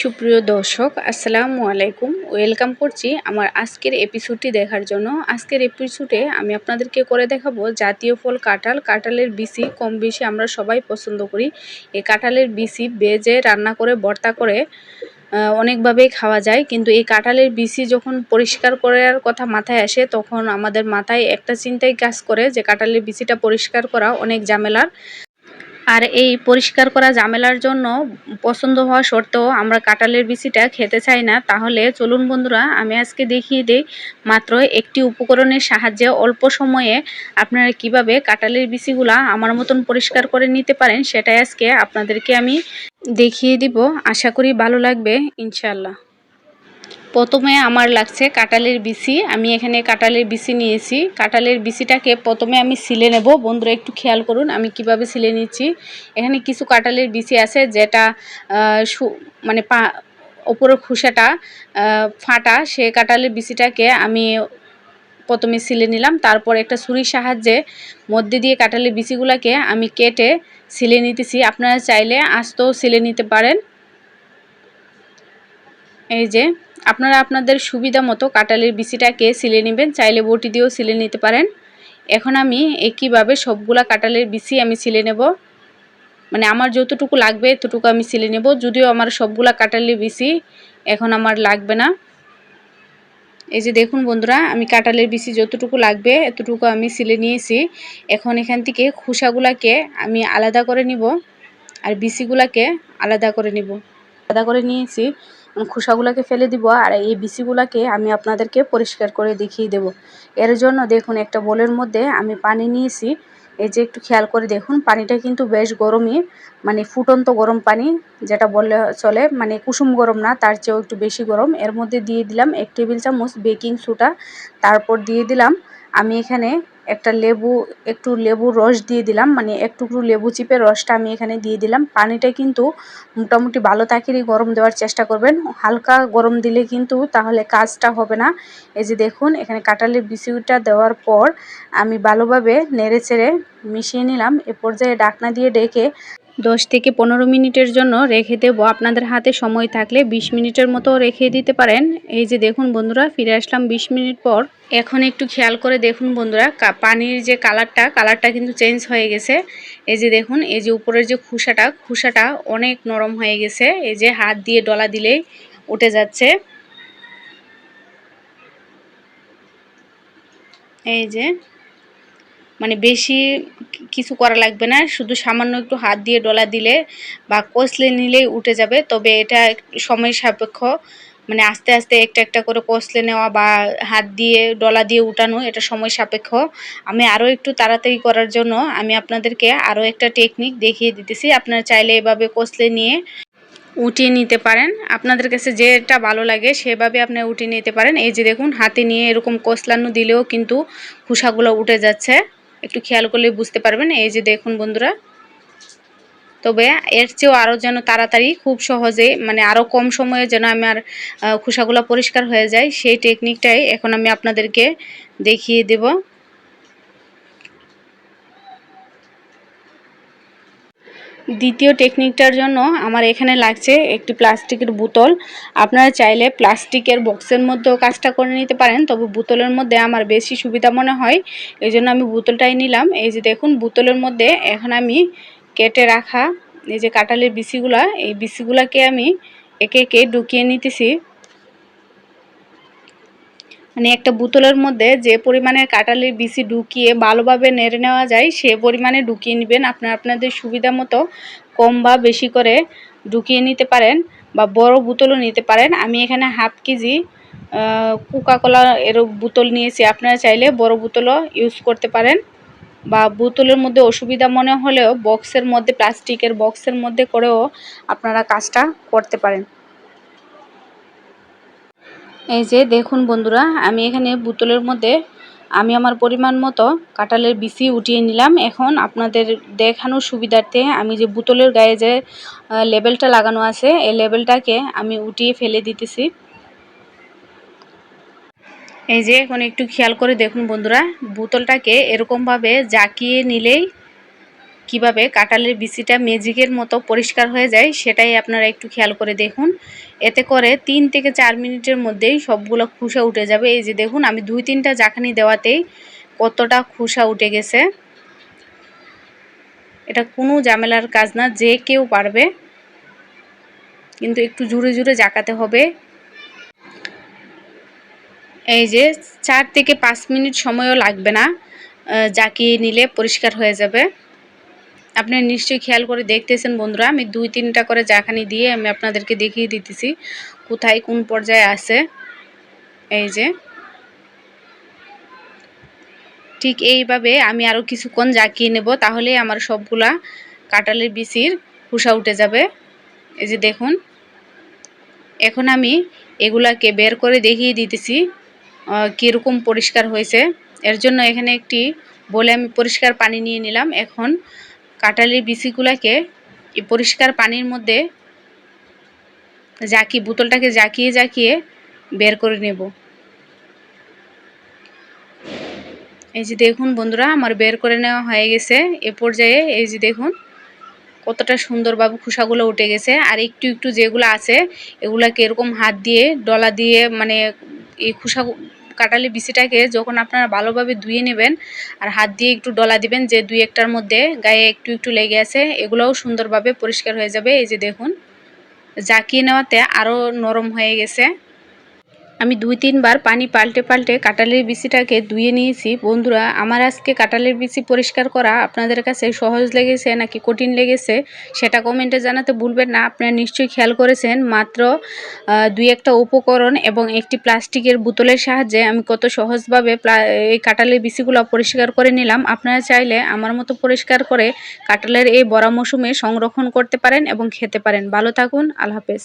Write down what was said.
সুপ্রিয় দর্শক, আসসালামু আলাইকুম। ওয়েলকাম করছি আমার আজকের এপিসোডটি দেখার জন্য। আজকের এপিসোডে আমি আপনাদেরকে করে দেখাবো জাতীয় ফল কাঁঠাল। কাঁঠালের বিসি কম বেশি আমরা সবাই পছন্দ করি। এই কাঁঠালের বিসি বেজে রান্না করে, ভর্তা করে অনেকভাবেই খাওয়া যায়। কিন্তু এই কাঁঠালের বিসি যখন পরিষ্কার করার কথা মাথায় আসে, তখন আমাদের মাথায় একটা চিন্তাই কাজ করে যে কাঁঠালের বিসিটা পরিষ্কার করা অনেক ঝামেলার। আর এই পরিষ্কার করা ঝামেলার জন্য পছন্দ হওয়া সত্ত্বেও আমরা কাঁঠালের বিচিটা খেতে চাই না, তাহলে চলুন বন্ধুরা, আমি আজকে দেখিয়ে দিই মাত্র একটি উপকরণের সাহায্যে অল্প সময়ে আপনারা কীভাবে কাঁঠালের বিচিগুলা আমার মতন পরিষ্কার করে নিতে পারেন, সেটাই আজকে আপনাদেরকে আমি দেখিয়ে দিব। আশা করি ভালো লাগবে ইনশাল্লাহ প্রথমে আমার লাগছে কাঁঠালের বিসি আমি এখানে কাঁঠালের বিচি নিয়েছি। কাঁঠালের বিচিটাকে প্রথমে আমি সিলে নেব। বন্ধুরা, একটু খেয়াল করুন, আমি কীভাবে সিলে নিচ্ছি। এখানে কিছু কাঁঠালের বিচি আছে যেটা মানে পা, ওপরের খুসাটা ফাটা, সে কাঁঠালের বিচিটাকে আমি প্রথমে সিলে নিলাম। তারপর একটা ছুরির সাহায্যে মধ্যে দিয়ে কাঁঠালের বিচিগুলোকে আমি কেটে সিলে নিতেছি। আপনারা চাইলে আস্তেও সিলে নিতে পারেন। এই যে আপনারা আপনাদের সুবিধা মতো কাঁঠালের বিচিটাকে সিলে নেবেন, চাইলে বটি দিয়েও সিলে নিতে পারেন। এখন আমি একইভাবে সবগুলা কাঁঠালের বিচি আমি সিলে নেব। মানে আমার যতটুকু লাগবে এতটুকু আমি সিলে নেব, যদিও আমার সবগুলা কাঁঠালের বিচি এখন আমার লাগবে না। এই যে দেখুন বন্ধুরা, আমি কাঁঠালের বিচি যতটুকু লাগবে এতটুকু আমি সিলে নিয়েছি। এখন এখান থেকে খোসাগুলাকে আমি আলাদা করে নিব আর বিচিগুলাকে আলাদা করে নিব। আলাদা করে নিয়েছি। খোসাগুলোকে ফেলে দিব আর এই বিচিগুলোকে আমি আপনাদেরকে পরিষ্কার করে দেখিয়ে দেব। এর জন্য দেখুন একটা বোলের মধ্যে আমি পানি নিয়েছি। এই যে একটু খেয়াল করে দেখুন, পানিটা কিন্তু বেশ গরমই মানে ফুটন্ত গরম পানি যেটা বললে চলে মানে কুসুম গরম না, তার চেয়েও একটু বেশি গরম। এর মধ্যে দিয়ে দিলাম এক টেবিল চামচ বেকিং সোডা, তারপর দিয়ে দিলাম আমি এখানে একটা লেবু, একটু লেবুর রস দিয়ে দিলাম মানে একটু লেবু চিপে রসটা আমি এখানে দিয়ে দিলাম। পানিটা কিন্তু মোটামুটি ভালো তাকেরই গরম দেওয়ার চেষ্টা করবেন। হালকা গরম দিলে কিন্তু তাহলে কাজটা হবে না। এই যে দেখুন, এখানে কাঁঠালের বিস্কুটটা দেওয়ার পর আমি ভালোভাবে নেড়ে চেড়ে মিশিয়ে নিলাম। এ পর্যায়ে ডাকনা দিয়ে ডেকে দশ থেকে পনেরো মিনিটের জন্য রেখে দেব। আপনাদের হাতে সময় থাকলে ২০ মিনিটের মতো রেখে দিতে পারেন। এই যে দেখুন বন্ধুরা, ফিরে আসলাম ২০ মিনিট পর। এখন একটু খেয়াল করে দেখুন বন্ধুরা পানির যে কালারটা কালারটা কিন্তু চেঞ্জ হয়ে গেছে। এই যে দেখুন, এই যে উপরের যে খুসাটা খুসাটা অনেক নরম হয়ে গেছে। এই যে হাত দিয়ে ডলা দিলেই উঠে যাচ্ছে। এই যে বেশি কিছু করা লাগবে না, শুধু সামান্য একটু হাত দিয়ে ডলা দিলে বা কষলে নিলেই উঠে যাবে, তবে এটা সময় সাপেক্ষ। মানে আস্তে আস্তে একটা একটা করে কষলে নেওয়া বা হাত দিয়ে, ডলা দিয়ে উঠানো, এটা সময় সাপেক্ষ। আমি আরও একটু তাড়াতাড়ি করার জন্য আমি আপনাদেরকে আরও একটা টেকনিক দেখিয়ে দিতেছি, আপনারা চাইলে এভাবে কষলে নিয়ে উঠিয়ে নিতে পারেন। আপনাদের কাছে যেটা ভালো লাগে সেভাবে আপনি উঠিয়ে নিতে পারেন। এই যে দেখুন, হাতে নিয়ে এরকম কষলানো দিলেও কিন্তু খোসাগুলো উঠে যাচ্ছে। একটু খেয়াল করলে বুঝতে পারবেন। এই যে দেখুন বন্ধুরা। তবে এর চেয়েও আরও যেন তাড়াতাড়ি, খুব সহজে মানে আরও কম সময়ে যেন আমার খোসাগুলো পরিষ্কার হয়ে যায়, সেই টেকনিকটাই এখন আমি আপনাদেরকে দেখিয়ে দেব। দ্বিতীয় টেকনিকটার জন্য আমার এখানে লাগছে একটি প্লাস্টিকের বোতল। আপনারা চাইলে প্লাস্টিকের বক্সের মধ্যেও কাজটা করে নিতে পারেন, তবে বোতলের মধ্যে আমার বেশি সুবিধা মনে হয়। এই জন্য আমি বোতলটাই নিলাম। এই যে দেখুন, বোতলের মধ্যে এখন আমি কেটে রাখা এই যে কাঁঠালের বিসিগুলা এই বিসিগুলাকে আমি একে একে ঢুকিয়ে নিতেছি। মানে একটা বোতলের মধ্যে যে পরিমাণের কাঁঠালের বিচি ঢুকিয়ে ভালোভাবে নেড়ে নেওয়া যায়, সে পরিমাণে ঢুকিয়ে নেবেন। আপনার আপনাদের সুবিধা মতো কম বা বেশি করে ঢুকিয়ে নিতে পারেন বা বড় বোতলও নিতে পারেন। আমি এখানে হাফ কেজি কোকাকোলা এর বোতল নিয়েছি। আপনারা চাইলে বড় বোতলও ইউজ করতে পারেন বা বোতলের মধ্যে অসুবিধা মনে হলেও বক্সের মধ্যে, প্লাস্টিকের বক্সের মধ্যে করেও আপনারা কাজটা করতে পারেন। এই যে দেখুন বন্ধুরা, আমি এখানে বোতলের মধ্যে, আমি আমার পরিমাণ মতো কাঁঠালের বিচি উঠিয়ে নিলাম। এখন আপনাদের দেখানোর সুবিধার্থে আমি যে বোতলের গায়ে যে লেবেলটা লাগানো আছে, এই লেবেলটাকে আমি উঠিয়ে ফেলে দিতেছি। এই যে এখন একটু খেয়াল করে দেখুন বন্ধুরা, বোতলটাকে এরকমভাবে জাকিয়ে নিলেই কীভাবে কাঁঠালের বিচিটা ম্যাজিকের মতো পরিষ্কার হয়ে যায় সেটাই আপনারা একটু খেয়াল করে দেখুন। এতে করে তিন থেকে চার মিনিটের মধ্যেই সবগুলো খুসা উঠে যাবে। এই যে দেখুন, আমি দুই তিনটা জাখানি দেওয়াতেই কতটা খুসা উঠে গেছে। এটা কোনো ঝামেলার কাজ না, যে কেউ পারবে। কিন্তু একটু জুড়ে জুড়ে জাকাতে হবে। এই যে চার থেকে পাঁচ মিনিট সময়ও লাগবে না জাকিয়ে নিলে পরিষ্কার হয়ে যাবে। আপনি নিশ্চয়ই খেয়াল করে দেখতেছেন বন্ধুরা, আমি দুই তিনটা করে জাখানি দিয়ে আমি আপনাদেরকে দেখিয়ে দিতেছি কোথায় কোন পর্যায়ে আছে। এই যে, ঠিক এইভাবে আমি আরও কিছুক্ষণ জাকিয়ে নেব, তাহলে আমার সবগুলা কাঁটালের বিচির খুসা উঠে যাবে। এই যে দেখুন, এখন আমি এগুলাকে বের করে দেখিয়ে দিতেছি কীরকম পরিষ্কার হয়েছে। এর জন্য এখানে একটি বলে আমি পরিষ্কার পানি নিয়ে নিলাম। এখন কাঁঠালের বিচিগুলাকে এই পরিষ্কার পানির মধ্যে জাকি, বোতলটাকে জাকিয়ে জাকিয়ে বের করে নেব। এই যে দেখুন বন্ধুরা, আমার বের করে নেওয়া হয়ে গেছে। এ পর্যায়ে এই যে দেখুন, কতটা সুন্দরভাবে খোসাগুলো উঠে গেছে। আর একটু একটু যেগুলো আছে, এগুলাকে এরকম হাত দিয়ে, ডলা দিয়ে মানে এই খোসা কাটালি বিচিটাকে যখন আপনারা ভালোভাবে ধুয়ে নেবেন আর হাত দিয়ে একটু ডলা দিবেন যে দুই একটার মধ্যে গায়ে একটু একটু লেগে আছে, এগুলোও সুন্দরভাবে পরিষ্কার হয়ে যাবে। এই যে দেখুন, জাকিয়ে নেওয়াতে আরও নরম হয়ে গেছে। আমি দুই তিনবার পানি পাল্টে পাল্টে কাঁঠালের বিচিটাকে ধুয়ে নিয়েছি। বন্ধুরা, আমার আজকে কাঁঠালের বিচি পরিষ্কার করা আপনাদের কাছে সহজ লেগেছে নাকি কঠিন লেগেছে সেটা কমেন্টে জানাতে ভুলবেন না। আপনারা নিশ্চয়ই খেয়াল করেছেন, মাত্র দুই একটা উপকরণ এবং একটি প্লাস্টিকের বোতলের সাহায্যে আমি কত সহজভাবে এই কাঁঠালের বিচিগুলো পরিষ্কার করে নিলাম। আপনারা চাইলে আমার মতো পরিষ্কার করে কাঁঠালের এই বড়া মৌসুমে সংরক্ষণ করতে পারেন এবং খেতে পারেন। ভালো থাকুন, আল্লাহ হাফেজ।